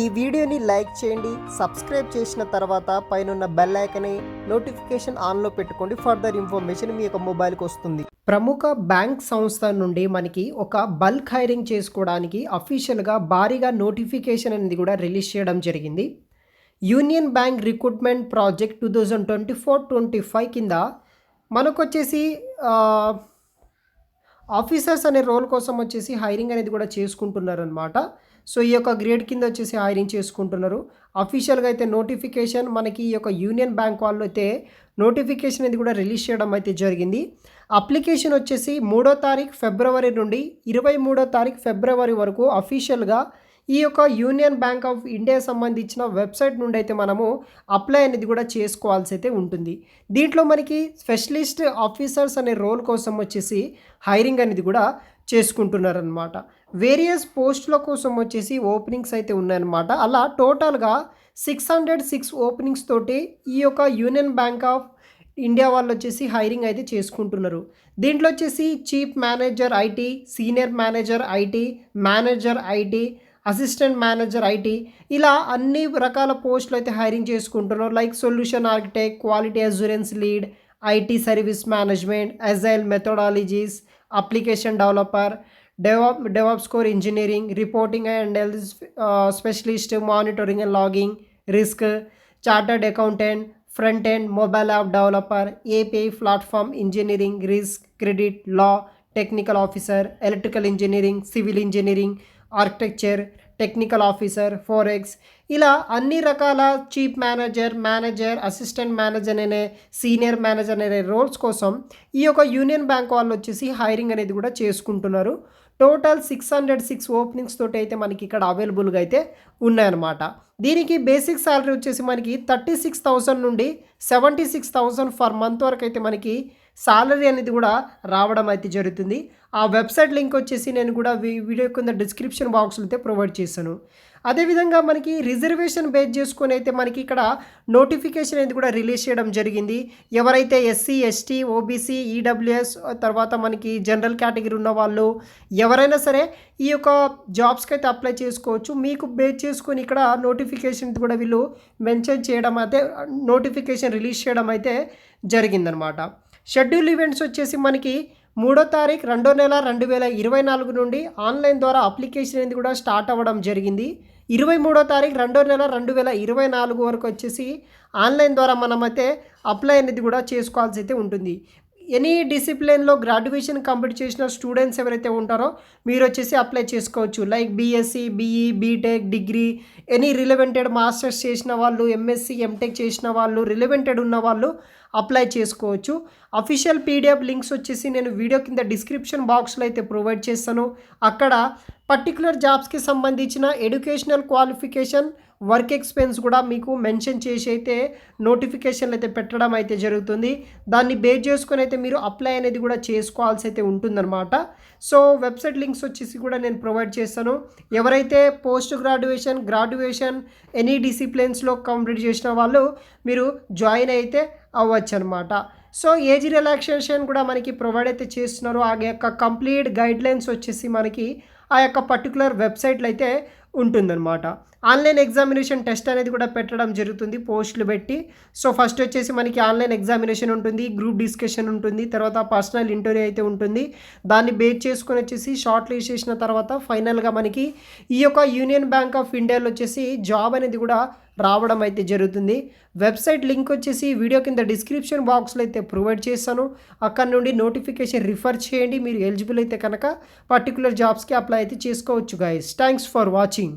ఈ వీడియోని లైక్ చేయండి సబ్స్క్రైబ్ చేసిన తర్వాత పైనున్న బెల్ ఐకని నోటిఫికేషన్ ఆన్లో పెట్టుకోండి ఫర్దర్ ఇన్ఫర్మేషన్ మీ యొక్క మొబైల్కి వస్తుంది. ప్రముఖ బ్యాంక్ సంస్థ నుండి మనకి ఒక బల్క్ హైరింగ్ చేసుకోవడానికి అఫీషియల్గా భారీగా నోటిఫికేషన్ అనేది కూడా రిలీజ్ చేయడం జరిగింది. Union bank recruitment project two thousand twenty four twenty five కింద మనకొచ్చేసి వచ్చేసి ఆఫీసర్స్ అనే రోల్ కోసం వచ్చేసి హైరింగ్ అనేది కూడా చేసుకుంటున్నారు అనమాట సో ఈ యొక్క గ్రేడ్ కింద వచ్చేసి హైరింగ్ చేసుకుంటున్నారు. అఫీషియల్గా అయితే నోటిఫికేషన్ మనకి ఈ యొక్క యూనియన్ బ్యాంక్ వాళ్ళు అయితే నోటిఫికేషన్ అనేది కూడా రిలీజ్ చేయడం అయితే జరిగింది. అప్లికేషన్ వచ్చేసి మూడో తారీఖు ఫిబ్రవరి నుండి ఇరవై మూడో తారీఖు ఫిబ్రవరి వరకు అఫీషియల్గా ఈ యొక్క యూనియన్ బ్యాంక్ ఆఫ్ ఇండియా సంబంధించిన వెబ్సైట్ నుండి అయితే మనము అప్లై అనేది కూడా చేసుకోవాల్సి అయితే ఉంటుంది. దీంట్లో మనకి స్పెషలిస్ట్ ఆఫీసర్స్ అనే రోల్ కోసం వచ్చేసి హైరింగ్ అనేది కూడా చేసుకుంటున్నారనమాట వేరియస్ పోస్టుల కోసం వచ్చేసి ఓపెనింగ్స్ అయితే ఉన్నాయన్నమాట. అలా టోటల్గా సిక్స్ హండ్రెడ్ సిక్స్ ఓపెనింగ్స్ తోటి ఈ యొక్క యూనియన్ బ్యాంక్ ఆఫ్ ఇండియా వాళ్ళు వచ్చేసి హైరింగ్ అయితే చేసుకుంటున్నారు. దీంట్లో వచ్చేసి chief manager IT senior manager IT manager IT assistant manager IT ఇలా అన్ని రకాల పోస్టులు అయితే హైరింగ్ చేసుకుంటున్నారు. Like solution architect quality assurance lead IT service management agile methodologies application developer devops devops score engineering reporting and health specialist monitoring and logging risk chartered accountant front end mobile app developer API platform engineering risk credit law technical officer electrical engineering civil engineering architecture technical officer forex ఇలా అన్ని రకాల chief manager manager assistant manager అనే senior manager అనే roles కోసం ఈ యొక్క union bank వాళ్ళు వచ్చేసి హైరింగ్ అనేది కూడా చేసుకుంటున్నారు. Total six hundred six openings తోటి అయితే మనకి ఇక్కడ అవైలబుల్గా అయితే ఉన్నాయన్నమాట. దీనికి బేసిక్ శాలరీ వచ్చేసి మనకి థర్టీ సిక్స్ థౌసండ్ నుండి seventy six thousand for month వరకు అయితే మనకి శాలరీ అనేది కూడా రావడం అయితే జరుగుతుంది. ఆ వెబ్సైట్ లింక్ వచ్చేసి నేను కూడా వీడియో కింద డిస్క్రిప్షన్ బాక్స్లో అయితే ప్రొవైడ్ చేశాను. అదేవిధంగా మనకి రిజర్వేషన్ బేస్ చేసుకొని అయితే మనకి ఇక్కడ నోటిఫికేషన్ అనేది కూడా రిలీజ్ చేయడం జరిగింది. ఎవరైతే ఎస్సీ ఎస్టీ ఓబీసీ ఈడబ్ల్యూఎస్ తర్వాత మనకి జనరల్ కేటగిరీ ఉన్న వాళ్ళు ఎవరైనా సరే ఈ యొక్క జాబ్స్కి అయితే అప్లై చేసుకోవచ్చు. మీకు బేస్ చేసుకొని ఇక్కడ నోటిఫికేషన్ కూడా వీళ్ళు మెన్షన్ చేయడం అయితే నోటిఫికేషన్ రిలీజ్ చేయడం అయితే జరిగిందనమాట. షెడ్యూల్ ఈవెంట్స్ వచ్చేసి మనకి మూడో తారీఖు రెండో నెల రెండు వేల ఇరవై నాలుగు నుండి ఆన్లైన్ ద్వారా అప్లికేషన్ అనేది కూడా స్టార్ట్ అవ్వడం జరిగింది. ఇరవై మూడో తారీఖు రెండో నెల రెండు వేల ఇరవై నాలుగు వరకు వచ్చేసి ఆన్లైన్ ద్వారా మనమైతే అప్లై అనేది కూడా చేసుకోవాల్సి అయితే ఉంటుంది. ఎనీ డిసిప్లిన్లో గ్రాడ్యుయేషన్ కంప్లీట్ చేసిన స్టూడెంట్స్ ఎవరైతే ఉంటారో మీరు వచ్చేసి అప్లై చేసుకోవచ్చు. Like BSc BE BTech degree any relevanted masters చేసిన వాళ్ళు ఎంఎస్సీ ఎంటెక్ చేసిన వాళ్ళు రిలవెంటెడ్ ఉన్న వాళ్ళు అప్లై చేసుకోవచ్చు. అఫీషియల్ పీడిఎఫ్ లింక్స్ వచ్చేసి నేను వీడియో కింద డిస్క్రిప్షన్ బాక్స్లో అయితే ప్రొవైడ్ చేస్తాను. అక్కడ పర్టికులర్ జాబ్స్కి సంబంధించిన ఎడ్యుకేషనల్ క్వాలిఫికేషన్ వర్క్ ఎక్స్పెన్స్ కూడా మీకు మెన్షన్ చేసి అయితే నోటిఫికేషన్లు అయితే పెట్టడం అయితే జరుగుతుంది. దాన్ని బేస్ చేసుకొని అయితే మీరు అప్లై అనేది కూడా చేసుకోవాల్సి అయితే ఉంటుందన్నమాట. సో వెబ్సైట్ లింక్స్ వచ్చేసి కూడా నేను ప్రొవైడ్ చేస్తాను. ఎవరైతే పోస్ట్ గ్రాడ్యుయేషన్ గ్రాడ్యుయేషన్ ఎనీ డిసిప్లిన్స్లో కంప్లీట్ చేసిన వాళ్ళు మీరు జాయిన్ అయితే అవ్వచ్చు అనమాట సో ఏజ్ రిలాక్సేషన్ కూడా మనకి ప్రొవైడ్ అయితే చేస్తున్నారు. ఆ యొక్క కంప్లీట్ గైడ్లైన్స్ వచ్చేసి మనకి ఆ యొక్క పర్టికులర్ వెబ్సైట్లో అయితే ఉంటుందన్నమాట. ఆన్లైన్ ఎగ్జామినేషన్ టెస్ట్ అనేది కూడా పెట్టడం జరుగుతుంది. పోస్టులు పెట్టి. సో ఫస్ట్ వచ్చేసి మనకి ఆన్లైన్ ఎగ్జామినేషన్ ఉంటుంది గ్రూప్ డిస్కషన్ ఉంటుంది తర్వాత పర్సనల్ ఇంటర్వ్యూ అయితే ఉంటుంది. దాన్ని బేస్ చేసుకొని వచ్చేసి షార్ట్ లిస్ట్ చేసిన తర్వాత ఫైనల్గా మనకి ఈ యొక్క యూనియన్ బ్యాంక్ ఆఫ్ ఇండియాలో వచ్చేసి జాబ్ అనేది కూడా రావడం అయితే జరుగుతుంది. వెబ్సైట్ లింక్ వచ్చేసి వీడియో కింద డిస్క్రిప్షన్ బాక్స్లో అయితే ప్రొవైడ్ చేస్తాను. అక్కడ నుండి నోటిఫికేషన్ రిఫర్ చేయండి. మీరు ఎలిజిబుల్ అయితే కనుక పర్టికులర్ జాబ్స్కి అప్లై అయితే చేసుకోవచ్చు గైస్ థ్యాంక్స్ ఫర్ వాచింగ్